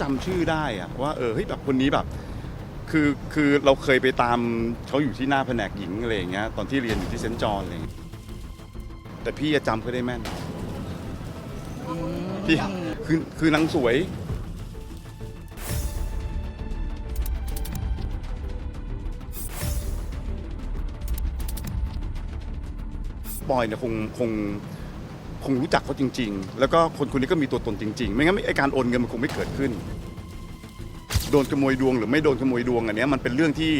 จำชื่อได้อะว่าเออเฮ้ยแบบคนนี้แบบ คือคือเราเคยไปตามเขาอยู่ที่หน้าแผนกหญิงอะไรอย่างเงี้ยตอนที่เรียนอยู่ที่เซนต์จอห์นอะไรอย่างเงี้ยแต่พี่จะจำเขาได้แม่นพี่คือคือนางสวยบอยเนี่ยคงคง คงรู้จักเขาจริง ๆ แล้วก็คนคนนี้ก็มีตัวตนจริง ๆ ไม่งั้นไอ้การโอนเงินมันคงไม่เกิดขึ้น โดนขโมยดวงหรือไม่โดนขโมยดวงอันเนี้ยมันเป็นเรื่องที่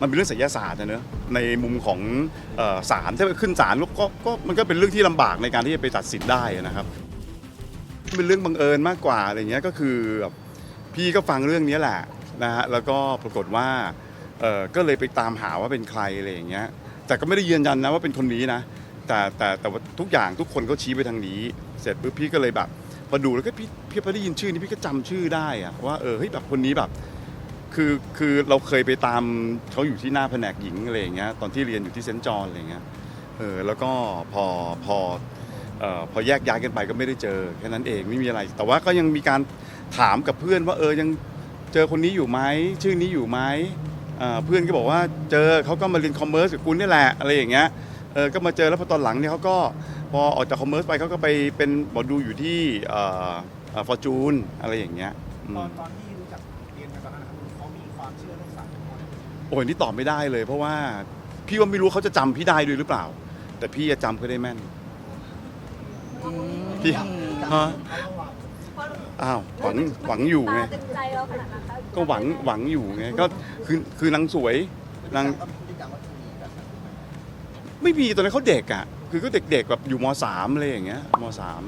มันเป็นเรื่องไสยศาสตร์นะเนอะในมุมของศาลถ้าไปขึ้นศาลก็ก็มันก็เป็นเรื่องที่ลำบากในการที่จะไปตัดสินได้นะครับเป็นเรื่องบังเอิญมากกว่าอะไรเงี้ยก็คือพี่ก็ฟังเรื่องนี้แหละนะฮะแล้วก็ปรากฏว่าก็เลยไปตามหาว่าเป็นใครอะไรอย่างเงี้ยแต่ก็ไม่ได้ยืนยันนะว่าเป็นคนนี้นะ แต่แต่แต่ว่าทุกอย่างทุกคนก็ชี้ไปทางนี้ เสร็จปุ๊บพี่ก็เลยแบบพอดูแล้วก็พี่พี่พอได้ยินชื่อนี้พี่ก็จำชื่อได้อะว่าเออเฮ้ยแบบคนนี้แบบ คือคือเราเคยไปตามเขาอยู่ที่หน้าแผนกหญิงอะไรอย่างเงี้ยตอนที่เรียนอยู่ที่เซนต์จอห์นอะไรอย่างเงี้ยเออแล้วก็พอพอเอ่อพอแยกย้ายกันไปก็ไม่ได้เจอแค่นั้นเองไม่มีอะไร แต่ว่าก็ยังมีการถามกับเพื่อนว่าเออยังเจอคนนี้อยู่ไหมชื่อนี้อยู่ไหมเพื่อนก็บอกว่าเจอเขาก็มาเรียนคอมเมอร์สกับคุณนี่แหละอะไรอย่างเงี้ย เออก็มาเจอแล้วพอตอนหลังเนี่ยเขาก็พอออกจากคอมเมอร์สไปเขาก็ไปเป็นหมอดูอยู่ที่ฟอร์จูนอะไรอย่างเงี้ยอืตอมนตอนที่รู้จักเรียนกันตอนนั้นนะครับเขามีความเชื่อเรื่องสารไหมโอ้ยนี่ตอบไม่ได้เลย เพราะว่าพี่ว่าไม่รู้เขาจะจำพี่ได้ด้วยหรือเปล่า แต่พี่จะจำเขาได้แม่นพี่ฮะเขาระวังอ้าวหวังหวังอยู่ไง ตาตึงใจเราขนาดนั้นคะก็หวังหวังอยู่ไงก็คือคือนางสวยนางก็มีพฤติกว่า ไม่มีตอนนั้นเขาเด็กอะคือก็เด็กๆแบบอยู่มสามอะไรอย่างเงี้ยมสาม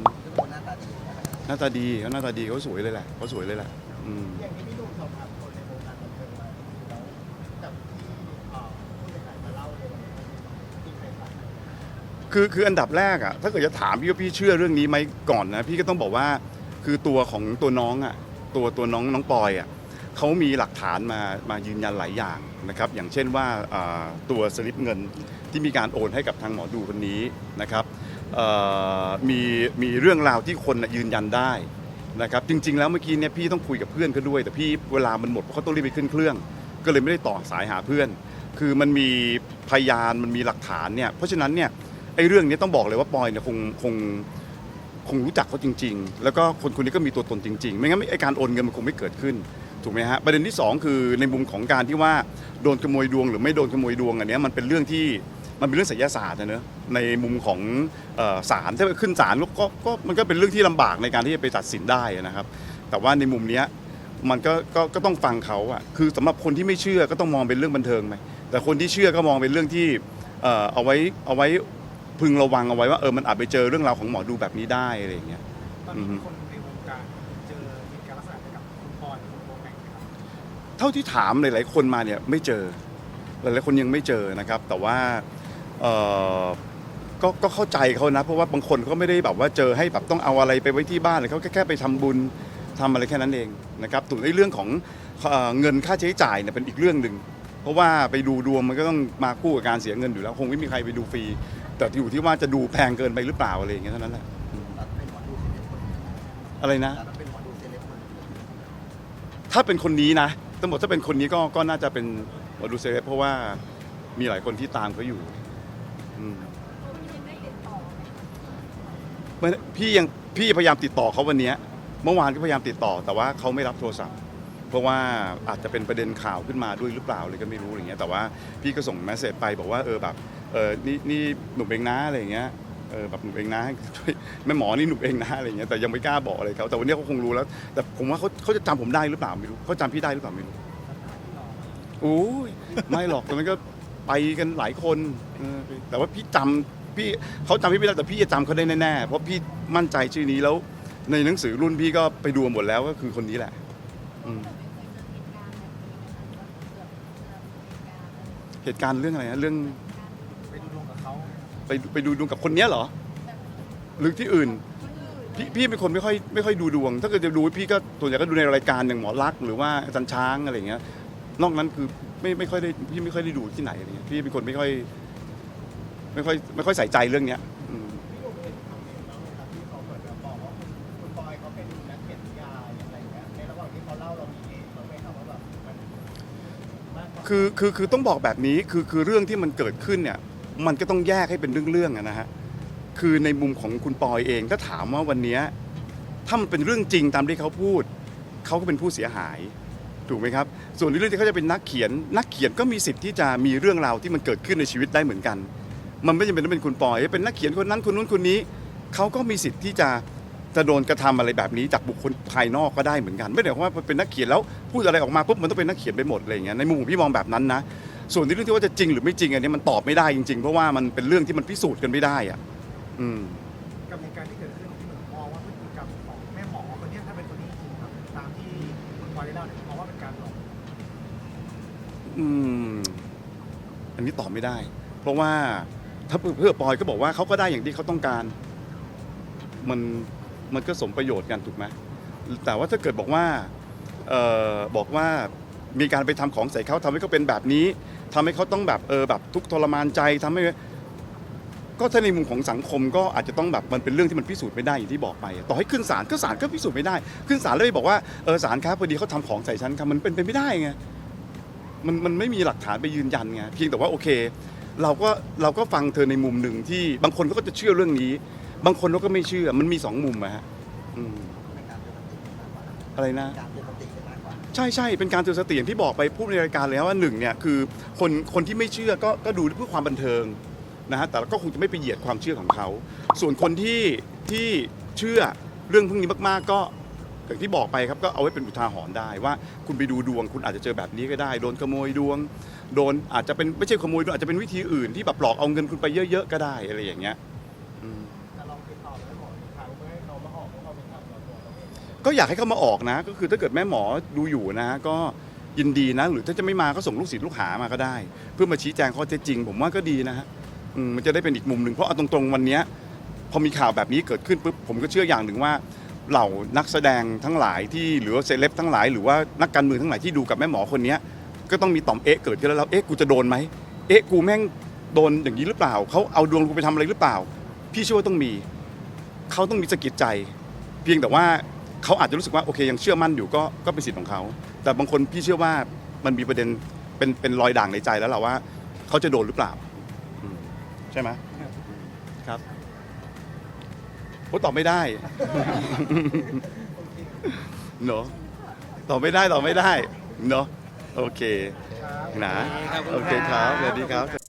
นหน้าตาดีนะครับหน้าตาดีเขาหน้าตาดีเขาสวยเลยแหละเขาสวยเลยแหละอืมอย่างที่พี่ดูสอบถามคนในวงการบันเทิงมาแล้วกับที่ผู้เสียหายมาเล่าเรื่องที่ใครฟังคือคืออันดับแรกอะถ้าเกิดจะถามพี่ว่าพี่เชื่อเรื่องนี้ไหมก่อนนะพี่ก็ต้องบอกว่าคือตัวของตัวน้องอะตัวตัวน้องน้องปอยอะ เขามีหลักฐานมามายืนยันหลายอย่างนะครับอย่างเช่นว่าตัวสลิปเงินที่มีการโอนให้กับทางหมอดูคนนี้นะครับมีมีเรื่องราวที่คนยืนยันได้นะครับจริง ๆ แล้วเมื่อกี้เนี่ยพี่ต้องคุยกับเพื่อนเขาด้วย แต่พี่เวลามันหมดเพราะเขาต้องรีบไปขึ้นเครื่อง ก็เลยไม่ได้ต่อสายหาเพื่อน คือมันมีพยานมันมีหลักฐานเนี่ยเพราะฉะนั้นเนี่ยไอ้เรื่องนี้ต้องบอกเลยว่าปอยเนี่ยคงคงคงรู้จักเขาจริง ๆ แล้วก็คนคนนี้ก็มีตัวตนจริง ๆ ไม่งั้นไอ้การโอนเงินมันคงไม่เกิดขึ้น ถูกไหมฮะประเด็นที่สองคือในมุมของการที่ว่าโดนขโมยดวงหรือไม่โดนขโมยดวงอันเนี้ยมันเป็นเรื่องที่มันเป็นเรื่องไสยศาสตร์นะเนอะในมุมของเอ่อศาลถ้าไปขึ้นศาลก็ก็มันก็เป็นเรื่องที่ลำบากในการที่จะไปตัดสินได้นะครับ แต่ว่าในมุมเนี้ยมันก็ก็ก็ต้องฟังเขาอะคือสำหรับคนที่ไม่เชื่อก็ต้องมองเป็นเรื่องบันเทิงไหมแต่คนที่เชื่อก็มองเป็นเรื่องที่เอ่อเอาไว้เอาไว้พึงระวังเอาไว้ว่าเออมันอาจไปเจอเรื่องราวของหมอดูแบบนี้ได้อะไรอย่างเงี้ย ตอนนี้มีคน เท่าที่ถามหลายๆคนมาเนี่ยไม่เจอ หลายๆคนยังไม่เจอนะครับ แต่ว่าเออก็ก็เข้าใจเขานะ เพราะว่าบางคนเขาไม่ได้แบบว่าเจอให้แบบต้องเอาอะไรไปไว้ที่บ้านเลยเขาแค่แค่ไปทำบุญทำอะไรแค่นั้นเองนะครับส่วนในเรื่องของเอ่อเงินค่าใช้จ่ายเนี่ยเป็นอีกเรื่องหนึ่งเพราะว่าไปดูดวงมันก็ต้องมาคู่กับการเสียเงินอยู่แล้ว คงไม่มีใครไปดูฟรี แต่อยู่ที่ว่าจะดูแพงเกินไปหรือเปล่าอะไรอย่างเงี้ยเท่านั้นแหละอะไรนะ เป็นหมอดูเซเลบคนถ้าเป็นคนนี้นะ ตำรวจถ้าเป็นคนนี้ก็ก็น่าจะเป็นวอดูเซเลเพราะว่ามีหลายคนที่ตามเขาอยู่อืมยังไม่พี่ยังพี่พยายามติดต่อเขาวันเนี้ยเมื่อวานก็พยายามติดต่อ แต่ว่าเขาไม่รับโทรศัพท์ เพราะว่าอาจจะเป็นประเด็นข่าวขึ้นมาด้วยหรือเปล่าเลยก็ไม่รู้อะไรเงี้ยแต่ว่าพี่ก็ส่งแมสเซจไปบอกว่าเออแบบเออนี่นี่หนุ่มเองนะอะไรอย่างเงี้ย เออแบบหนุเองนะช่วยแม่หมอนี่หนุเองนะอะไรเงี้ยแต่ยังไม่กล้าบอกอะไรเขาแต่วันนี้เขาคงรู้แล้ว แต่ผมว่าเขาเขาจะจำผมได้หรือเปล่าไม่รู้เขาจำพี่ได้หรือเปล่าไม่รู้โอ้ยไม่หรอกตอนนั้นก็ไปกันหลายคนเออแต่ว่าพี่จำพี่เขาจำพี่ไม่ได้แต่พี่จะจำเขาได้แน่ๆเพราะพี่มั่นใจชื่อนี้แล้ว ในหนังสือรุ่นพี่ก็ไปดูหมดแล้วก็คือคนนี้แหละอืม เหตุการณ์เรื่องอะไรนะเรื่อง ไปดูไปดูดวงกับคนเนี้ยเหรอ หรือที่อื่น พี่พี่เป็นคนไม่ค่อยไม่ค่อยดูดวง ถ้าเกิดจะดูพี่ก็ส่วนใหญ่ก็ดูในรายการอย่างหมอรักหรือว่าอาจารย์ช้างอะไรเงี้ย นอกนั้นคือไม่ไม่ค่อยได้พี่ไม่ค่อยได้ดูที่ไหนอะไรเงี้ยพี่เป็นคนไม่ค่อย ไม่ค่อยไม่ค่อยใส่ใจเรื่องเนี้ยคือคือคือต้องบอกแบบนี้คือคือเรื่องที่มันเกิดขึ้นเนี่ย มันก็ต้องแยกให้เป็นเรื่องๆนะฮะคือในมุมของคุณปอยเองถ้าถามว่าวันนี้ถ้ามันเป็นเรื่องจริงตามที่เขาพูดเขาก็เป็นผู้เสียหายถูกไหมครับ ส่วนเรื่องที่เขาจะเป็นนักเขียน นักเขียนก็มีสิทธิ์ที่จะมีเรื่องราวที่มันเกิดขึ้นในชีวิตได้เหมือนกัน มันไม่จำเป็นต้องเป็นคุณปอยเป็นนักเขียนคนนั้นคนนู้นคนนี้เขาก็มีสิทธิ์ที่จะจะโดนกระทำอะไรแบบนี้จากบุคคลภายนอกก็ได้เหมือนกัน ไม่ได้หมายความว่าเป็นนักเขียนแล้วพูดอะไรออกมาปุ๊บมันต้องเป็นนักเขียนไปหมดอะไรอย่างเงี้ยในมุมพี่มองแบบนั้นนะ ส่วนในเรื่องที่ว่าจะจริงหรือไม่จริงอันนี้มันตอบไม่ได้จริงๆ เพราะว่ามันเป็นเรื่องที่มันพิสูจน์กันไม่ได้อะอืม กับเหตุการณ์ที่เกิดขึ้นที่เหมือนมองว่าพฤติกรรมของแม่หมอคนเนี้ยถ้าเป็นคนนี้จริงครับตามที่คุณปอยได้เล่าเนี่ยมองว่าเป็นการหลอกอืม อันนี้ตอบไม่ได้ เพราะว่าถ้าเพื่อปอยก็บอกว่าเขาก็ได้อย่างที่เขาต้องการ มันมันก็สมประโยชน์กันถูกไหมแต่ว่าถ้าเกิดบอกว่าเอ่อบอกว่ามีการไปทำของใส่เขาทำให้เขาเป็นแบบนี้ ทำให้เขาต้องแบบเออแบบทุกข์ทรมานใจทำให้ ก็ถ้าในมุมของสังคมก็อาจจะต้องแบบมันเป็นเรื่องที่มันพิสูจน์ไม่ได้อย่างที่บอกไปต่อให้ขึ้นศาลก็ศาลก็พิสูจน์ไม่ได้ ขึ้นศาลแล้วไปบอกว่าเออศาลครับพอดีเขาทำของใส่ฉันครับมันเป็นไปไม่ได้ไงมันมันไม่มีหลักฐานไปยืนยันไงเพียงแต่ว่าโอเค เราก็เราก็ฟังเธอในมุมหนึ่งที่บางคนเขาก็จะเชื่อเรื่องนี้ บางคนเขาก็ไม่เชื่อมันมีสองมุมอะฮะอืมอะไรนะ การเตือนสติ ใช่ใช่เป็นการเตือนสติอย่างที่บอกไปพูดในรายการเลยนะว่าหนึ่งเนี่ยคือคนคนที่ไม่เชื่อก็ก็ดูเพื่อความบันเทิงนะฮะแต่ก็คงจะไม่ไปเหยียดความเชื่อของเขา ส่วนคนที่ที่เชื่อเรื่องพวกนี้มากๆก็อย่างที่บอกไปครับก็เอาไว้เป็นอุทาหรณ์ได้ว่าคุณไปดูดวง คุณอาจจะเจอแบบนี้ก็ได้ โดนขโมยดวง โดนอาจจะเป็นไม่ใช่ขโมยดวงอาจจะเป็นวิธีอื่นที่แบบหลอกเอาเงินคุณไปเยอะๆก็ได้อะไรอย่างเงี้ย แต่ลองติดต่อแม่หมออีกครั้งเพื่อให้เขามาออกเพราะเขาเป็นทำเราตัวเราเอง ก็อยากให้เขามาออกนะ ก็คือถ้าเกิดแม่หมอดูอยู่นะ ก็ยินดีนะ หรือถ้าจะไม่มาก็ส่งลูกศิษย์ลูกหามาก็ได้ เพื่อมาชี้แจงข้อเท็จจริง ผมว่าก็ดีนะฮะอืมมันจะได้เป็นอีกมุมหนึ่งเพราะเอาตรงๆวันเนี้ยพอมีข่าวแบบนี้เกิดขึ้นปุ๊บผมก็เชื่ออย่างหนึ่งว่า เหล่านักแสดงทั้งหลายที่หรือว่าเซเลบทั้งหลายหรือว่านักการเมืองทั้งหลายที่ดูกับแม่หมอคนเนี้ยก็ต้องมีต่อมเอ๊ะเกิดขึ้นแล้วแล้วเอ๊ะกูจะโดนไหมเอ๊ะกูแม่งโดนอย่างนี้หรือเปล่าเขาเอาดวงกูไปทำอะไรหรือเปล่า พี่เชื่อว่าต้องมี เขาต้องมีสะกิดใจ เพียงแต่ว่า เขาอาจจะรู้สึกว่าโอเคยังเชื่อมั่นอยู่ก็ก็เป็นสิทธิ์ของเขาแต่บางคนพี่เชื่อว่ามันมีประเด็นเป็นเป็นรอยด่างในใจแล้วแหละว่าเขาจะโดนหรือเปล่าอืมใช่ไหมครับโอ้ตอบไม่ได้ เนอะตอบไม่ได้ตอบไม่ได้ เนอะโอเคนะโอเคครับสวัสดีครับ